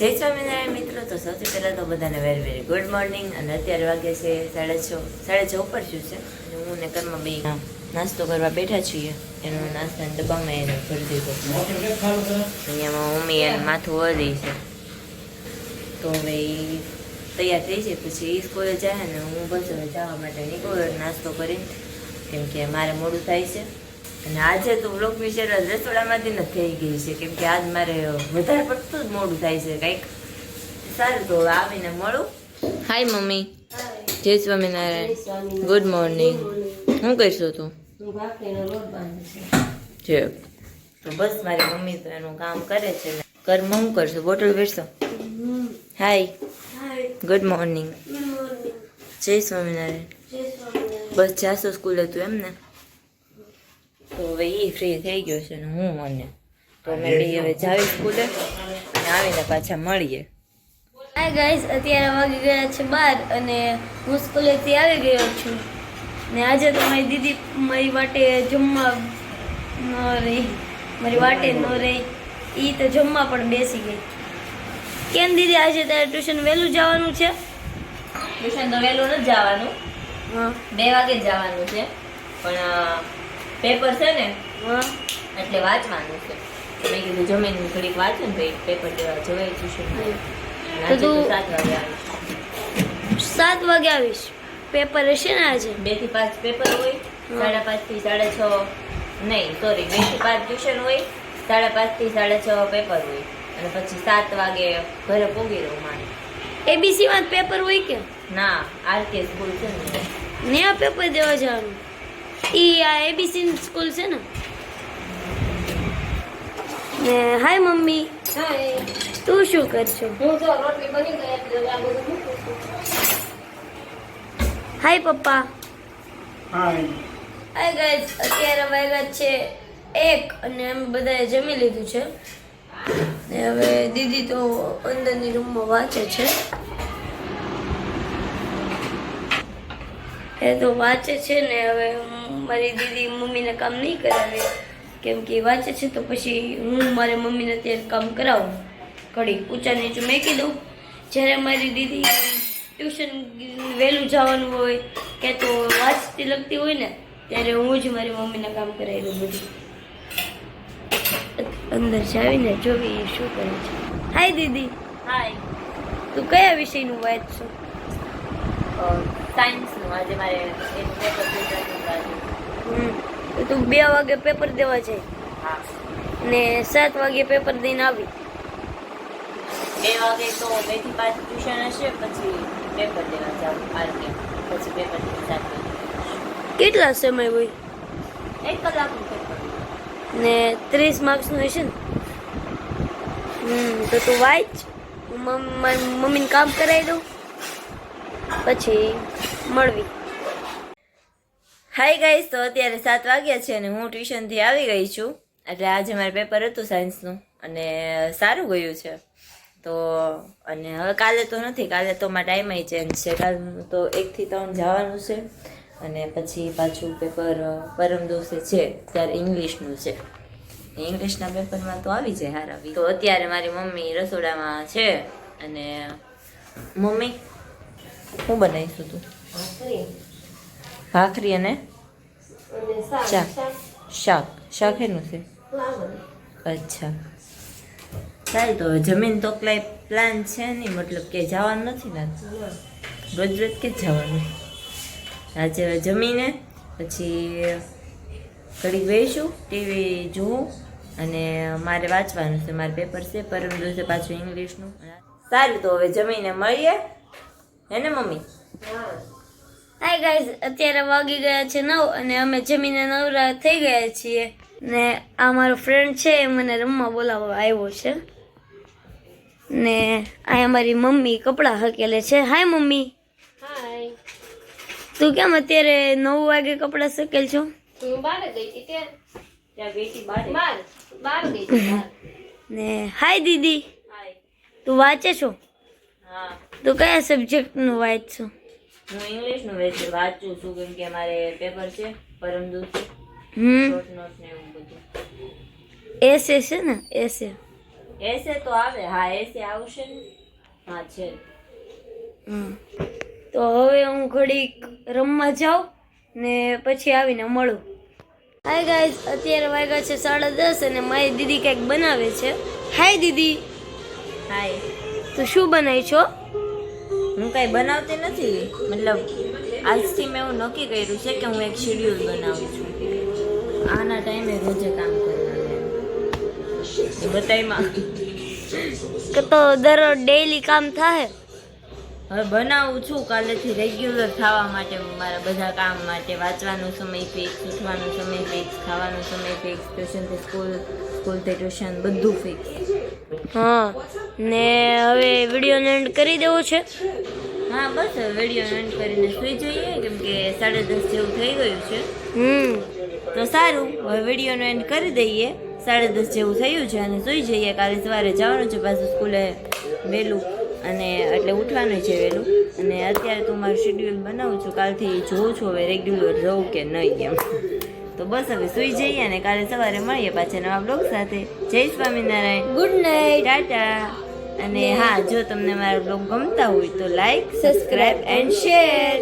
જય સ્વામિનારાયણ મિત્રો, તો સૌથી પહેલાં તો બધાને વેરી વેરી ગુડ મોર્નિંગ અને અત્યારે વાગે છે સાડા છ સાડા છ ઉપર છું? છે હું ને ઘરમાં બે નાસ્તો કરવા બેઠા છીએ. એનું નાસ્તાના દબાવમાં એને ભરી દીધો. અહીંયામાં મમ્મી એને માથું વળી છે. તો હવે એ તૈયાર થઈ છે. પછી એ સ્કૂલે જાય ને હું બસ હવે જવા માટે નીકળું નાસ્તો કરીને, કેમ કે મારે મોડું થાય છે. અને આજે તો બ્લોક વિશે રસોડામાંથી જ થઈ ગઈ છે કેમ કે આજ મારે વધારે પડતું જ મોડું થાય છે કંઈક. સારું તો આવીને મળું. Hi mummy. જય સ્વામિનારાયણ. ગુડ મોર્નિંગ શું કરશો તું? જે. તો બસ મારી મમ્મી તો એનું કામ કરે છે. ઘરમાં શું કરશો. બોટલ વેચશો હાય ગુડ મોર્નિંગ જય સ્વામિનારાયણ. બસ જાશો સ્કૂલે તું એમ ને? તો હવે એ ફ્રી થઈ ગયો છે ને હું મને. તો અમે બે હવે જાવી સ્કૂલે અને આવીને પાછા મળીએ. હાય ગાઈઝ અત્યારે વાગી ગયા છે બાર અને હું સ્કૂલેથી આવી ગયો છું. ને આજે તો મારી દીદી મારી વાટે જમવા ન રહી. મારી વાટે ન રહી. એ તો જમવા પણ બેસી ગઈ. કેમ દીદી આજે તારે ટ્યુશન વહેલું જવાનું છે? ટ્યુશન તો વહેલું નથી જવાનું. બે વાગે જ જવાનું છે. પણ પેપર છે ને એટલે વાંચવાનું છે. મેં કીધું જમીન થોડીક વાંચું ને ભાઈ પેપર દેવા જવાય ટ્યુશન સાત વાગે આવીશ. સાત વાગે આવીશ. પેપર હશે ને આજે? બેથી પાંચ પેપર હોય સાડા પાંચથી સાડા છ નહીં સોરી બેથી પાંચ ટ્યુશન હોય સાડા પાંચથી સાડા છ પેપર હોય. અને પછી સાત વાગે ઘરે પોગી રહું મારે. એબીસી માં પેપર હોય કે? ના આરકે સ્કૂલ છે ને. પેપર દેવા જવાનું? ઈ આ એબીસી સ્કૂલ છે ને? ને હાય મમ્મી. તું શું કરશો? હાય પપ્પા. હાય. ગાઈઝ અત્યારે વાગ્યા છે એક અને અમે બધાએ જમી લીધું છે. ને હવે દીદી તો અંદરની રૂમમાં વાંચે છે. એ તો વાંચે છે ને હવે મારી દીદી મમ્મીને કામ નહીં કરાવે. કેમ કે વાંચે છે તો પછી હું મારી મમ્મીને અત્યારે કામ કરાવું. ઘડી ઊંચા નીચું મેકી દઉં. જ્યારે મારી દીદી ટ્યુશન વહેલું જવાનું હોય કે તો વાંચતી લખતી હોય ને ત્યારે હું જ મારી મમ્મીને કામ કરાવી દઉં બધું. અંદર જાવીને જોવી શું કરે છે. હાય દીદી. હાય. તું કયા વિષયનું વાંચશો? સાયન્સનું આજે મારે એનું પેપર આજે હમ. તો બે વાગે પેપર દેવા હા. ને સાત વાગે પેપર દઈને આવી. બે વાગે તો બેથી પાંચ ટ્યુશન હશે પછી પેપર દેવા જાવ આરકે પછી પેપર દેવા સાત કેટલા સમય હોય? એક કલાકનું પેપર ને ત્રીસ માર્ક્સનું હશે ને? હમ તો તું વાંચ. મમ્મીને કામ કરાવી દઉં. પછી મળવી. હાય ગાઈસ તો અત્યારે સાત વાગ્યા છે અને હું ટ્યુશનથી આવી ગઈ છું. એટલે આજે મારે પેપર હતું સાયન્સનું અને સારું ગયું છે. તો અને હવે કાલે તો નથી, કાલે તો મારા ટાઈમ ચેન્જ છે. કાલ તો એકથી ત્રણ જવાનું છે અને પછી પાછું પેપર પરમ દિવસે છે, ત્યારે ઇંગ્લિશનું છે. ઇંગ્લિશના પેપરમાં તો આવી જાય હારા તો અત્યારે મારી મમ્મી રસોડામાં છે અને મમ્મી શું બનાવીશું તું? ભાખરી અને શાક. શાક. શાક. એનું છે? અચ્છા. સારું તો હવે જમીન તો કઈ પ્લાન છે નહીં મતલબ કે જવાનું નથી ને રોજ રોજ કે જવાનું? આજે જમીને પછી ઘડીક બેસું ટીવી જોઉં અને મારે વાંચવાનું છે મારે પેપર છે પરમ દિવસે પાછું ઇંગ્લિશનું સારું તો હવે જમીને મળીએ. હે ને મમ્મી? હાય ગાઈઝ અત્યારે વાગી ગયા છે નવ અને અમે જમીને નવરા થઈ ગયા છીએ. ને આ મારો ફ્રેન્ડ છે એ મને રમવા બોલાવવા આવ્યો છે. ને આ મારી મમ્મી કપડાં હકેલે છે. Hi mummy. હાય તું કેમ અત્યારે નવ વાગે કપડાં સકેલ છો? હું બહાર ગઈ હતી તે ત્યાં બેટી બારે બહાર બહાર ગઈ ને હાય દીદી. હાય તું વાંચે છો? હા. તું કયા સબ્જેક્ટનું વાંચશો? હું ઇંગ્લિશનું વેચ વાંચું છું કેમ કે મારે પેપર છે પરમ દિવસે હમ. એસે છે ને? એસે એસે તો આવે હા એસે આવશે ને. હા છે. તો હવે હું ઘડીક રમવા જાઉં ને પછી આવીને મળું. હાય ગાઈઝ અત્યારે વાગ્યા છે સાડા દસ અને મારી દીદી કંઈક બનાવે છે. હાય દીદી. હાય તો શું બનાવી છો? હું કાંઈ બનાવતી નથી. મતલબ આજથી મેં એવું નક્કી કર્યું છે કે હું એક શેડ્યુલ બનાવું છું. આના ટાઈમે રોજે કામ કરવાનું. બધાયમાં. કે તો દરરોજ ડેઈલી કામ થાય? હવે બનાવું છું કાલેથી રેગ્યુલર થવા માટે મારા બધા કામ માટે. વાંચવાનો સમય ફિક્સ ઉઠવાનો સમય ફિક્સ ખાવાનો સમય ફિક્સ ટ્યુશનથી સ્કૂલ સ્કૂલથી ટ્યુશન બધું ફિક્સ હા. ને હવે વિડીયોને એન્ડ કરી દેવો છે. હા બસ વીડિયો એન્ડ કરીને સુઈ જઈએ કેમ કે સાડા દસ જેવું થઈ ગયું છે. હમ. તો સારું હવે વિડીયોનો એન્ડ કરી દઈએ. સાડા દસ જેવું થયું છે અને સુઈ જઈએ. કાલે સવારે જવાનું છે પાછું સ્કૂલે વહેલું અને એટલે ઉઠવાનું છે વહેલું. અને અત્યારે તો મારું શેડ્યુલ બનાવું છું. કાલથી જોઉં છું હવે રેગ્યુલર રહું કે નહીં એમ. તો બસ હવે સુઈ જઈએ અને કાલે સવારે મળીએ પાછા નવા બ્લોગ સાથે. જય સ્વામિનારાયણ. Good night Tata. અને હા જો તમને મારા બ્લોગ ગમતા હોય તો લાઈક સબસ્ક્રાઈબ એન્ડ શેર